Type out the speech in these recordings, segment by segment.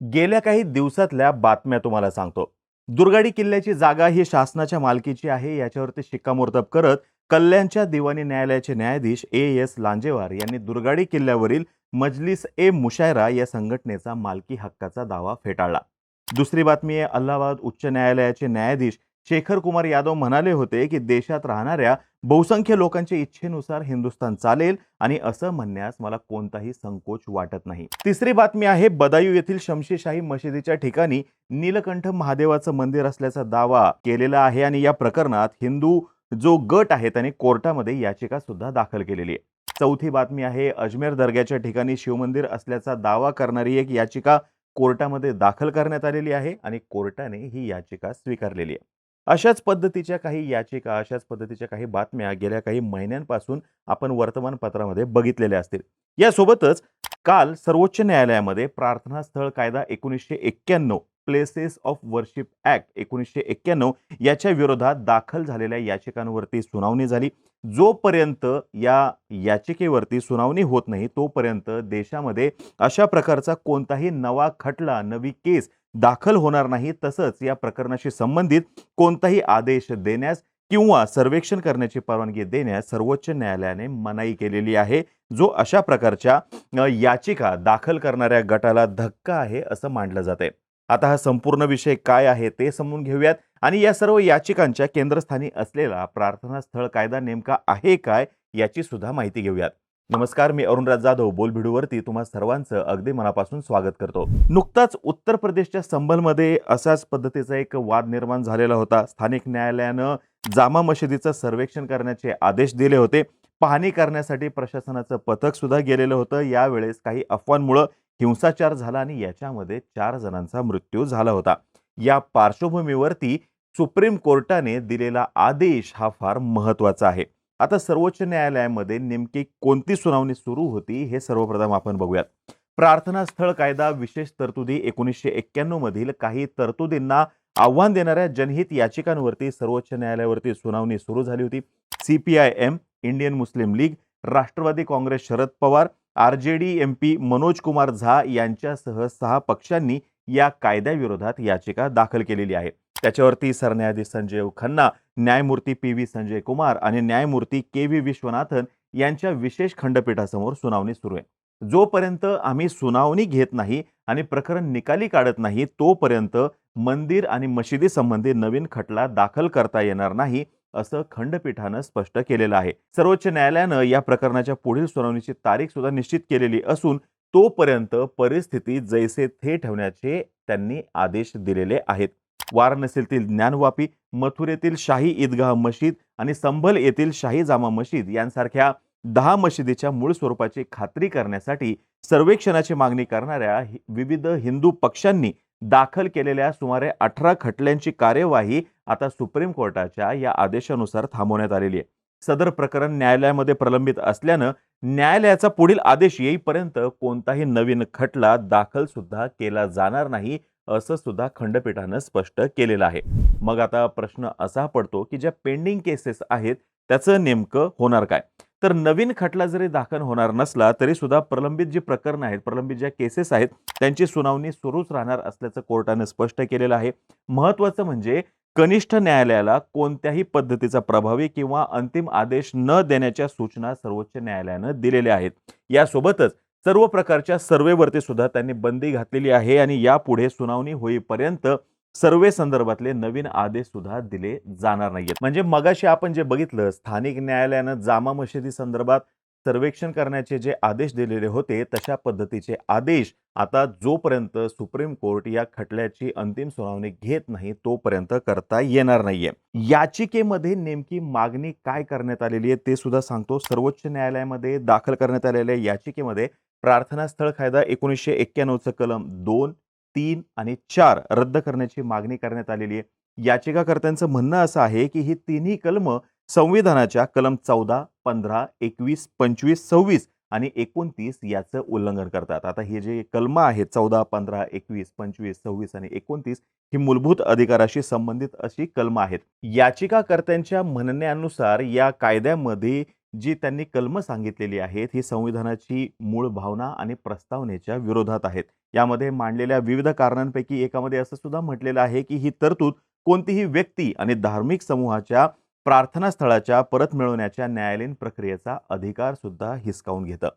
गेल्या काही दिवसातल्या बातम्या तुम्हाला सांगतो. दुर्गाडी किल्ल्याची जागा ही शासनाच्या मालकीची आहे. याच्यावरती शिक्कामोर्तब करत कल्याणच्या दिवाणी न्यायालयाचे न्यायाधीश ए एस लांजेवार यांनी दुर्गाडी किल्ल्यावरील मजलिस ए मुशायरा या संघटनेचा मालकी हक्काचा दावा फेटाळला. दुसरी बातमी आहे अल्हाबाद उच्च न्यायालयाचे न्यायाधीश शेखर कुमार यादव म्हणाले होते की देशात राहणाऱ्या बहुसंख्य लोकांच्या इच्छेनुसार हिंदुस्थान चालेल आणि असं म्हणण्यास मला कोणताही संकोच वाटत नाही. तिसरी बातमी आहे बदायू येथील शमशेशाही मशिदीच्या ठिकाणी नीलकंठ महादेवाचं मंदिर असल्याचा दावा केलेला आहे आणि या प्रकरणात हिंदू जो गट आहे त्याने कोर्टामध्ये याचिका सुद्धा दाखल केलेली आहे. चौथी बातमी आहे अजमेर दर्ग्याच्या ठिकाणी शिवमंदिर असल्याचा दावा करणारी एक याचिका कोर्टामध्ये दाखल करण्यात आलेली आहे आणि कोर्टाने ही याचिका स्वीकारलेली आहे. अशाच पद्धतीच्या काही याचिका अशाच पद्धतीच्या काही बातम्या गेल्या काही महिन्यांपासून आपण वर्तमानपत्रामध्ये बघितलेल्या असतील. यासोबतच काल सर्वोच्च न्यायालयामध्ये प्रार्थना स्थळ कायदा एकोणीसशे एक्क्याण्णव प्लेसेस ऑफ वर्शिप ॲक्ट एकोणीसशे एक्क्याण्णव याच्या विरोधात दाखल झालेल्या याचिकांवरती सुनावणी झाली. जोपर्यंत या याचिकेवरती सुनावणी होत नाही तोपर्यंत देशामध्ये अशा प्रकारचा कोणताही नवा खटला नवी केस दाखल होणार नाही तसंच या प्रकरणाशी संबंधित कोणताही आदेश देण्यास किंवा सर्वेक्षण करण्याची परवानगी देण्यास सर्वोच्च न्यायालयाने मनाई केलेली आहे. जो अशा प्रकारच्या याचिका दाखल करणाऱ्या गटाला धक्का आहे असं मानलं जाते आता हा संपूर्ण विषय काय आहे ते समजून घेऊयात. आणि या सर्व याचिकांच्या केंद्रस्थानी असलेला प्रार्थना स्थळ कायदा नेमका आहे काय याची सुद्धा माहिती घेऊयात. नमस्कार मी अरुणराज जाधव बोलभिडूवरती तुम्हा सर्वांचं अगदी मनापासून स्वागत करतो. नुकताच उत्तर प्रदेशच्या संभलमध्ये अशाच पद्धतीचा एक वाद निर्माण झालेला होता. स्थानिक न्यायालयानं जामा मशिदीचं सर्वेक्षण करण्याचे आदेश दिले होते. पाहणी करण्यासाठी प्रशासनाचं पथक सुद्धा गेलेलं होतं. यावेळेस काही अफवांमुळं हिंसाचार झाला आणि याच्यामध्ये चार जणांचा मृत्यू झाला होता. या पार्श्वभूमीवरती सुप्रीम कोर्टाने दिलेला आदेश हा फार महत्त्वाचा आहे. आता सर्वोच्च न्यायालयामध्ये नेमकी कोणती सुनावणी सुरू होती हे सर्वप्रथम आपण बघूयात. प्रार्थना स्थळ कायदा विशेष तरतुदी एकोणीसशे एक्क्याण्णव मधील काही तरतुदींना आव्हान देणाऱ्या जनहित याचिकांवरती सर्वोच्च न्यायालयावरती सुनावणी सुरू झाली होती. CPI M Indian Muslim League Rashtrawadi Congress Sharad Pawar R J D M P Manoj Kumar Jha यांच्यासह सहा पक्षांनी या कायद्याविरोधात याचिका दाखल केलेली आहे. त्याच्यावरती सरन्यायाधीश संजय खन्ना न्यायमूर्ती पी व्ही संजय कुमार आणि न्यायमूर्ती के व्ही विश्वनाथन यांच्या विशेष खंडपीठासमोर सुनावणी सुरू आहे. जोपर्यंत आम्ही सुनावणी घेत नाही आणि प्रकरण निकाली काढत नाही तोपर्यंत मंदिर आणि मशिदी संबंधी नवीन खटला दाखल करता येणार नाही असं खंडपीठानं स्पष्ट केलेलं आहे. सर्वोच्च न्यायालयानं या प्रकरणाच्या पुढील सुनावणीची तारीख सुद्धा निश्चित केलेली असून तोपर्यंत परिस्थिती जैसे थे ठेवण्याचे त्यांनी आदेश दिलेले आहेत. वाराणसीतील ज्ञानवापी मथुरेतील शाही ईदगाह मशीद आणि संभल येथील शाही जामा मशीद यांसारख्या दहा मशिदीच्या मूळ स्वरूपाची खात्री करण्यासाठी सर्वेक्षणाची मागणी करणाऱ्या विविध हिंदू पक्षांनी दाखल केलेल्या सुमारे अठरा खटल्यांची कार्यवाही आता सुप्रीम कोर्टाच्या या आदेशानुसार थांबवण्यात आलेली आहे. सदर प्रकरण न्यायालयामध्ये प्रलंबित असल्यानं न्यायालयाचा पुढील आदेश येईपर्यंत कोणताही नवीन खटला दाखल सुद्धा केला जाणार नाही असं सुद्धा खंडपीठानं स्पष्ट केलेलं आहे. मग आता प्रश्न असा पडतो की ज्या पेंडिंग केसेस आहेत त्याचं नेमकं होणार काय? तर नवीन खटला जरी दाखल होणार नसला तरी सुद्धा प्रलंबित जी प्रकरणं आहेत प्रलंबित ज्या केसेस आहेत त्यांची सुनावणी सुरूच राहणार असल्याचं कोर्टानं स्पष्ट केलेलं आहे. महत्वाचं म्हणजे कनिष्ठ न्यायालयाला कोणत्याही पद्धतीचा प्रभावी किंवा अंतिम आदेश न देण्याच्या सूचना सर्वोच्च न्यायालयानं दिलेल्या आहेत. यासोबतच सर्व प्रकारच्या सर्वेवरती सुद्धा त्यांनी बंदी घातलेली आहे आणि यापुढे सुनावणी होईपर्यंत सर्वे संदर्भातले नवीन आदेश सुद्धा दिले जाणार नाहीयेत. म्हणजे मगाशी आपण जे बघितलं स्थानिक न्यायालयानं जामा मशिदी संदर्भात सर्वेक्षण करण्याचे जे आदेश दिलेले होते तशा पद्धतीचे आदेश आता जोपर्यंत सुप्रीम कोर्ट या खटल्याची अंतिम सुनावणी घेत नाही तोपर्यंत करता येणार नाहीये. याचिकेमध्ये नेमकी मागणी काय करण्यात आलेली आहे ते सुद्धा सांगतो. सर्वोच्च न्यायालयामध्ये दाखल करण्यात आलेल्या याचिकेमध्ये प्रार्थनास्थळ कायदा एकोणीसशे एक्क्याण्णवचं कलम दोन तीन आणि चार रद्द करण्याची मागणी करण्यात आलेली आहे. याचिकाकर्त्यांचं म्हणणं असं आहे की ही तिन्ही कलम संविधानाच्या कलम चौदा पंधरा एकवीस पंचवीस सव्वीस आणि एकोणतीस याचं उल्लंघन करतात. आता हे जे कलम आहेत चौदा पंधरा एकवीस पंचवीस सव्वीस आणि एकोणतीस ही मूलभूत अधिकाराशी संबंधित अशी कलम आहेत. याचिकाकर्त्यांच्या म्हणण्यानुसार या कायद्यामध्ये जी त्यांनी कलम सांगितलेली आहेत ही संविधानाची मूळ भावना आणि प्रस्तावनेच्या विरोधात आहेत. यामध्ये मांडलेल्या विविध कारणांपैकी एकामध्ये असं सुद्धा म्हटलेलं आहे की ही तरतूद कोणतीही व्यक्ती आणि धार्मिक समूहाच्या प्रार्थनास्थळाच्या परत मिळवण्याच्या न्यायालयीन प्रक्रियेचा अधिकार सुद्धा हिसकावून घेतं.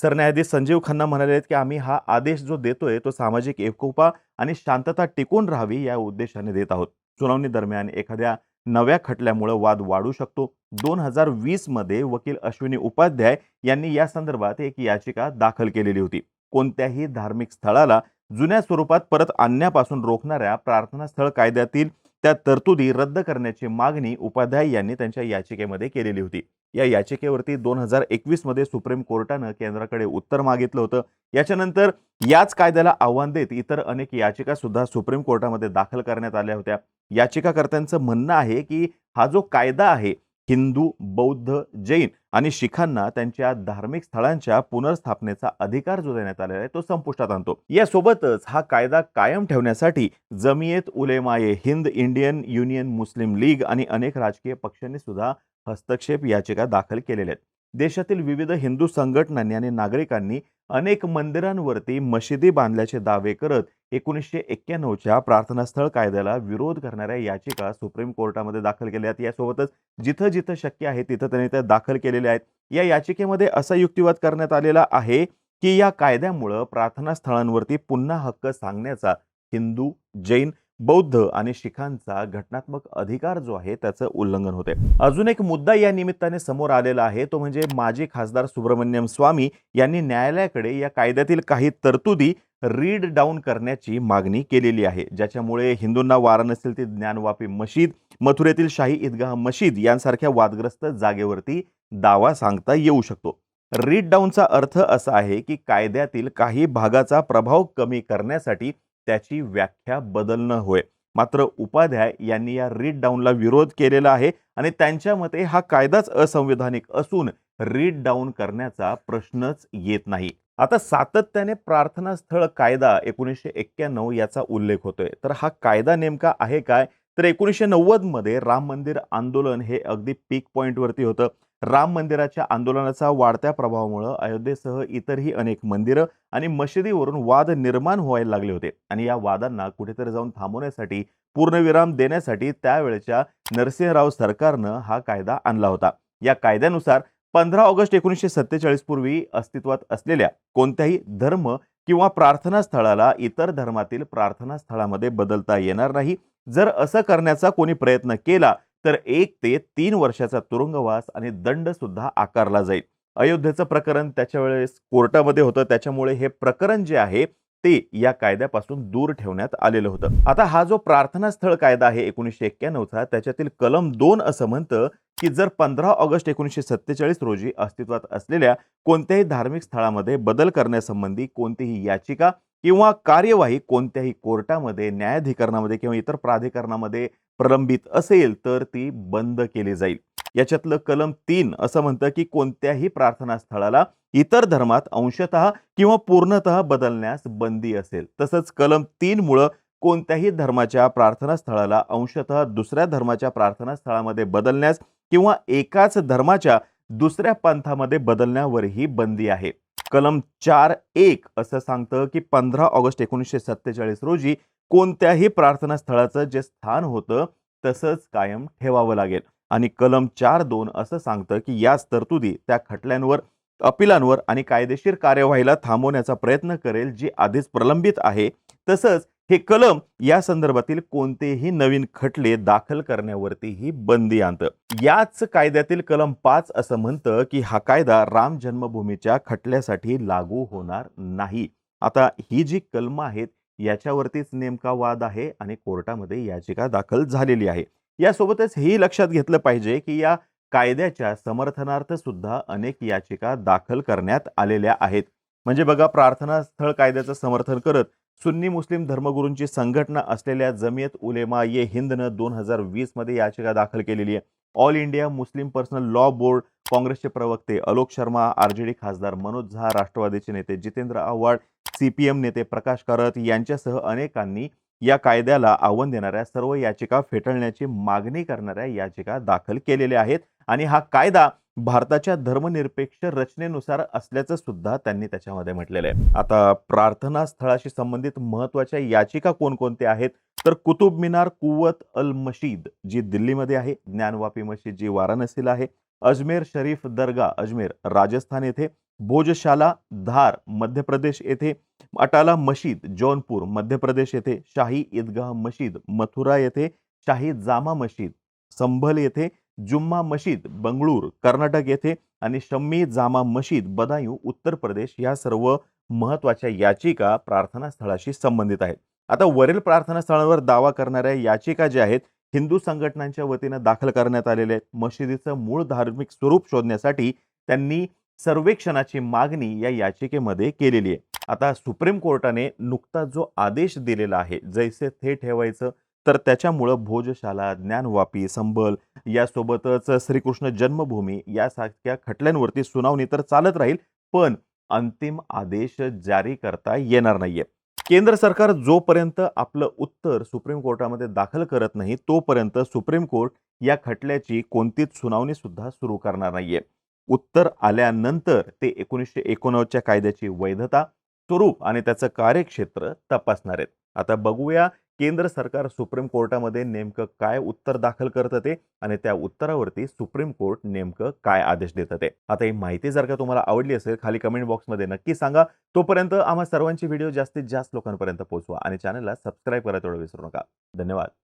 सरन्यायाधीश संजीव खन्ना म्हणाले आहेत की आम्ही हा आदेश जो देतोय तो सामाजिक एकोपा आणि शांतता टिकून राहावी या उद्देशाने देत आहोत. सुनावणी दरम्यान एखाद्या नव्या खटल्यामुळे वाद वाढू शकतो दोन हजार वीसमध्ये वकील अश्विनी उपाध्याय यांनी या संदर्भात एक याचिका दाखल केलेली होती. कोणत्याही धार्मिक स्थळाला जुन्या स्वरूपात परत आणण्यापासून रोखणाऱ्या प्रार्थनास्थळ कायद्यातील त्या तरतुदी रद्द करण्याची मागणी उपाध्याय यांनी त्यांच्या याचिकेमध्ये केलेली होती. या याचिकेवरती दोन हजार एकवीसमध्ये सुप्रीम कोर्टानं केंद्राकडे उत्तर मागितलं होतं. याच्यानंतर याच कायद्याला आव्हान देत इतर अनेक याचिका सुद्धा सुप्रीम कोर्टामध्ये दाखल करण्यात आल्या होत्या. याचिकाकर्त्यांचं म्हणणं आहे की हा जो कायदा आहे हिंदू बौद्ध जैन आणि शिखांना त्यांच्या धार्मिक स्थळांच्या पुनर्स्थापनेचा अधिकार जो देण्यात आलेला आहे तो संपुष्टात आणतो. यासोबतच हा कायदा कायम ठेवण्यासाठी Jamiat Ulema-e Hind Indian Union Muslim League आणि अनेक राजकीय पक्षांनी सुद्धा हस्तक्षेप याचिका दाखल केलेल्या आहेत. देशातील विविध हिंदू संघटनांनी आणि नागरिकांनी अनेक मंदिरांवरती मशिदी बांधल्याचे दावे करत एकोणीसशे एक्क्याण्णवच्या प्रार्थनास्थळ कायद्याला विरोध करणाऱ्या याचिका सुप्रीम कोर्टामध्ये दाखल केल्या आहेत. यासोबतच जिथं जिथं शक्य आहे तिथं त्यांनी त्या दाखल केलेल्या आहेत. या याचिकेमध्ये असा युक्तिवाद करण्यात आलेला आहे की या कायद्यामुळं प्रार्थनास्थळांवरती पुन्हा हक्क सांगण्याचा हिंदू जैन बौद्ध आणि शिखांचा घटनात्मक अधिकार जो आहे त्याचं उल्लंघन होते अजून एक मुद्दा या निमित्ताने समोर आलेला आहे तो म्हणजे माजी खासदार सुब्रमण्यम स्वामी यांनी न्यायालयाकडे या कायद्यातील काही तरतुदी रीड डाऊन करण्याची मागणी केलेली आहे ज्याच्यामुळे हिंदूंना वाराणसीतील ती ज्ञानवापी मशीद मथुरेतील शाही ईदगाह मशीद यांसारख्या वादग्रस्त जागेवरती दावा सांगता येऊ शकतो. रीड डाऊनचा अर्थ असा आहे की कायद्यातील काही भागाचा प्रभाव कमी करण्यासाठी त्याची व्याख्या बदलणं होय. मात्र उपाध्याय यांनी या रीड डाऊनला विरोध केलेला आहे आणि त्यांच्या मते हा कायदाच असंविधानिक असून रीड डाऊन करण्याचा प्रश्नच येत नाही. आता सातत्याने प्रार्थना स्थळ कायदा एकोणीसशे एक्क्याण्णव याचा उल्लेख होतोय. तर हा कायदा नेमका आहे काय? तर एकोणीसशे नव्वदमध्ये राम मंदिर आंदोलन हे अगदी पीक पॉईंटवरती होतं. राम मंदिराच्या आंदोलनाचा वाढत्या प्रभावामुळं अयोध्येसह इतरही अनेक मंदिरं आणि मशिदीवरून वाद निर्माण व्हायला लागले होते. आणि या वादांना कुठेतरी जाऊन थांबवण्यासाठी पूर्णविराम देण्यासाठी त्यावेळच्या नरसिंहराव सरकारनं हा कायदा आणला होता. या कायद्यानुसार पंधरा ऑगस्ट एकोणीसशे सत्तेचाळीस पूर्वी अस्तित्वात असलेल्या कोणत्याही धर्म किंवा प्रार्थनास्थळाला इतर धर्मातील प्रार्थना स्थळामध्ये बदलता येणार नाही. जर असं करण्याचा कोणी प्रयत्न केला तर एक ते तीन वर्षाचा तुरुंगवास आणि दंड सुद्धा आकारला जाईल. अयोध्येचं प्रकरण त्याच्या वेळेस कोर्टामध्ये होतं. त्याच्यामुळे हे प्रकरण जे आहे ते या कायद्यापासून दूर ठेवण्यात आलेलं होतं. आता हा जो प्रार्थना स्थळ कायदा आहे एकोणीसशे एक्क्याण्णवचा त्याच्यातील कलम दोन असं म्हणतं की जर पंधरा ऑगस्ट एकोणीसशे सत्तेचाळीस रोजी अस्तित्वात असलेल्या कोणत्याही धार्मिक स्थळामध्ये बदल करण्यासंबंधी कोणतीही याचिका किंवा कार्यवाही कोणत्याही कोर्टामध्ये न्यायाधिकरणामध्ये किंवा इतर प्राधिकरणामध्ये प्रलंबित असेल तर ती बंद केली जाईल. याच्यातलं कलम तीन असं म्हणतं की कोणत्याही प्रार्थना स्थळाला इतर धर्मात अंशतः किंवा पूर्णतः बदलण्यास बंदी असेल. तसंच कलम तीनमुळं कोणत्याही धर्माच्या प्रार्थना स्थळाला अंशतः दुसऱ्या धर्माच्या प्रार्थना स्थळामध्ये बदलण्यास किंवा एकाच धर्माच्या दुसऱ्या पंथामध्ये बदलण्यावरही बंदी आहे. कलम चार एक असं सांगतं की पंधरा ऑगस्ट एकोणीसशे सत्तेचाळीस रोजी कोणत्याही प्रार्थना स्थळाचं जे स्थान होतं तसंच कायम ठेवावं लागेल. आणि कलम चार दोन असं सांगतं की याच तरतुदी त्या खटल्यांवर अपिलांवर आणि कायदेशीर कार्यवाहीला थांबवण्याचा प्रयत्न करेल जी आधीच प्रलंबित आहे. तसंच हे कलम या संदर्भातील कोणतेही नवीन खटले दाखल करण्यावरतीही बंदी आणतं. याच कायद्यातील कलम पाच असं म्हणतं की हा कायदा राम जन्मभूमीच्या खटल्यासाठी लागू होणार नाही. आता ही जी कलमं आहेत याच्यावरतीच नेमका वाद आहे आणि कोर्टामध्ये याचिका दाखल झालेली आहे. यासोबतच हेही लक्षात घेतलं पाहिजे की या कायद्याच्या समर्थनार्थ सुद्धा अनेक याचिका दाखल करण्यात आलेल्या आहेत. म्हणजे बघा प्रार्थना स्थळ कायद्याचं समर्थन करत सुन्नी मुस्लिम धर्मगुरूंची संघटना असलेल्या जमियत उलेमा ये हिंदनं दोन हजार वीसमध्ये याचिका दाखल केलेली आहे. All India Muslim Personal Law Board काँग्रेसचे प्रवक्ते अलोक शर्मा आरजेडी खासदार मनोज झा राष्ट्रवादीचे नेते जितेंद्र आव्हाड सीपीएम नेते प्रकाश करत यांच्यासह अनेकांनी या कायद्याला आव्हान देणाऱ्या सर्व याचिका फेटाळण्याची मागणी करणाऱ्या याचिका दाखल केलेल्या आहेत. आणि हा कायदा भारताच्या धर्मनिरपेक्ष रचनेनुसार असल्याचं सुद्धा त्यांनी त्याच्यामध्ये म्हटलेलं आहे. आता प्रार्थना स्थळाशी संबंधित महत्त्वाच्या याचिका कोणकोणत्या आहेत? तर कुतुब मिनार कुवत अल मशीद जी दिल्लीमध्ये आहे ज्ञानवापी मशीद जी वाराणसीला आहे अजमेर शरीफ दर्गा अजमेर राजस्थान येथे भोजशाला धार मध्य प्रदेश येथे अटाला मशीद जौनपूर मध्य प्रदेश येथे शाही ईदगाह मशीद मथुरा येथे शाही जामा मशीद संभल येथे जुम्मा मशीद बंगळूर कर्नाटक येथे आणि शम्मी जामा मशीद बदायूं उत्तर प्रदेश या सर्व महत्त्वाच्या याचिका प्रार्थना स्थळाशी संबंधित आहेत. आता वरील प्रार्थनास्थळांवर दावा करणाऱ्या याचिका ज्या आहेत हिंदू संघटनांच्या वतीनं दाखल करण्यात आलेल्या आहेत. मशिदीचं मूळ धार्मिक स्वरूप शोधण्यासाठी त्यांनी सर्वेक्षणाची मागणी या याचिकेमध्ये केलेली आहे. आता सुप्रीम कोर्टाने नुकताच जो आदेश दिलेला आहे जैसे थे ठेवायचं तर त्याच्यामुळं भोजशाला ज्ञानवापी संबल यासोबतच श्रीकृष्ण जन्मभूमी यासारख्या खटल्यांवरती सुनावणी तर चालत राहील पण अंतिम आदेश जारी करता येणार नाहीये. केंद्र सरकार जोपर्यंत आपलं उत्तर सुप्रीम कोर्टामध्ये दाखल करत नाही तोपर्यंत सुप्रीम कोर्ट या खटल्याची कोणतीच सुनावणी सुद्धा सुरू करणार नाहीये. उत्तर आल्यानंतर ते एकोणीसशे एकोणनव्वदच्या कायद्याची वैधता स्वरूप आणि त्याचं कार्यक्षेत्र तपासणार आहेत. आता बघूया केंद्र सरकार सुप्रीम कोर्टामध्ये नेमकं काय उत्तर दाखल करतं ते आणि त्या उत्तरावरती सुप्रीम कोर्ट नेमकं काय आदेश देतं ते. आता ही माहिती जर का तुम्हाला आवडली असेल खाली कमेंट बॉक्समध्ये नक्की सांगा. तोपर्यंत आम्हा सर्वांची व्हिडिओ जास्तीत जास्त लोकांपर्यंत पोहोचवा आणि चॅनलला सबस्क्राईब करायला तेवढं विसरू नका. धन्यवाद.